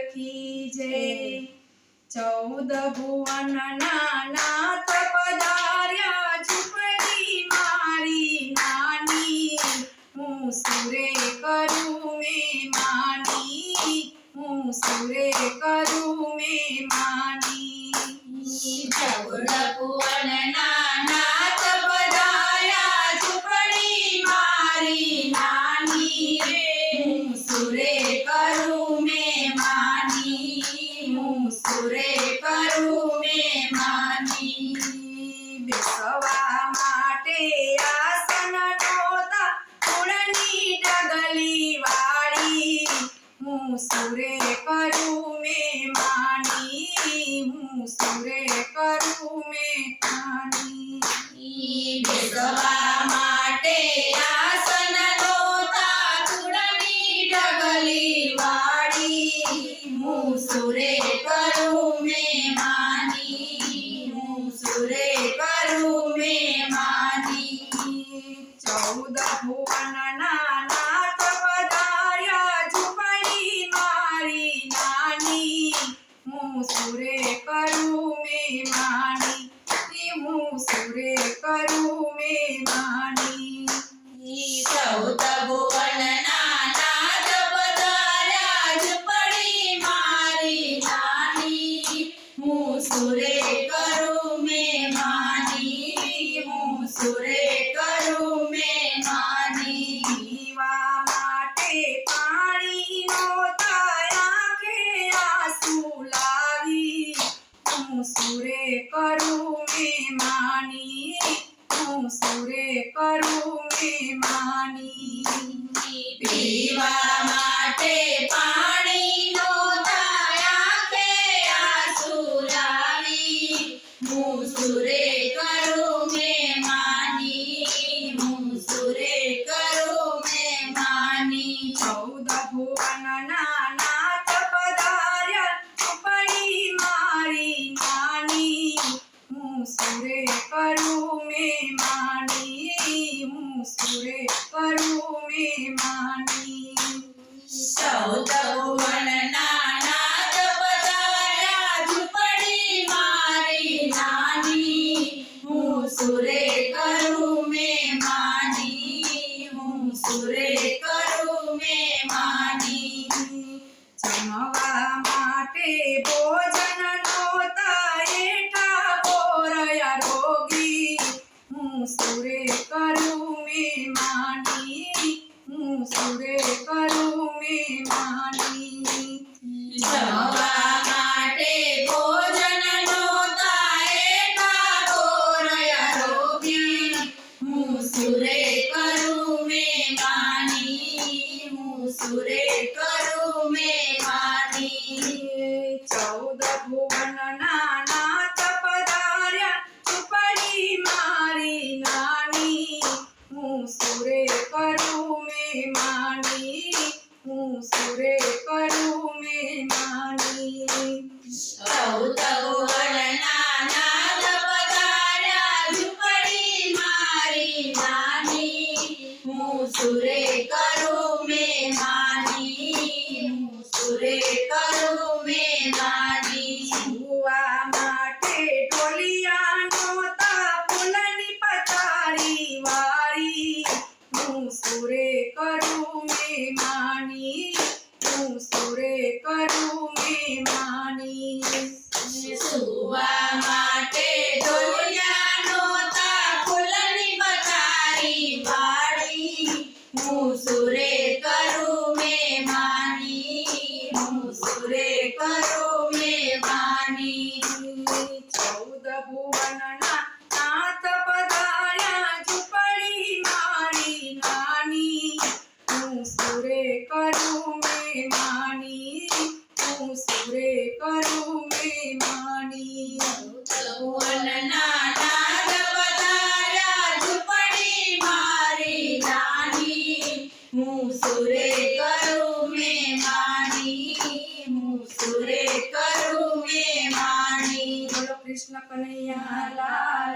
કી જય ચૌદ ભુવન નાથ પધાર્યા ઝૂંપડી મારી નાની હું સુરે કરું મેં માની હું સુરે કરું મેં માની ચૌદ ભુવનના નાથ પધાર્યા ઝૂંપડી મારી નાની હું સુરે બેસવા માટે આસન નહોતા ફૂલની ડગલી વાળી. હું સુરે કરું મેં માની હું સુરે સુરે કરું મેં માની ચૌદ ભુવનના સુરે કરું મેં માની હું સુરે કરું મેં માની. પીવા करूँ मैं मानी मुसुरे करूँ मैं मानी जवा भोजन नोताए कागोरया रोगी, मुसुरे करूँ मानी मुसुरे करूँ मैं નાની करो में वाणी કનૈયા લાલ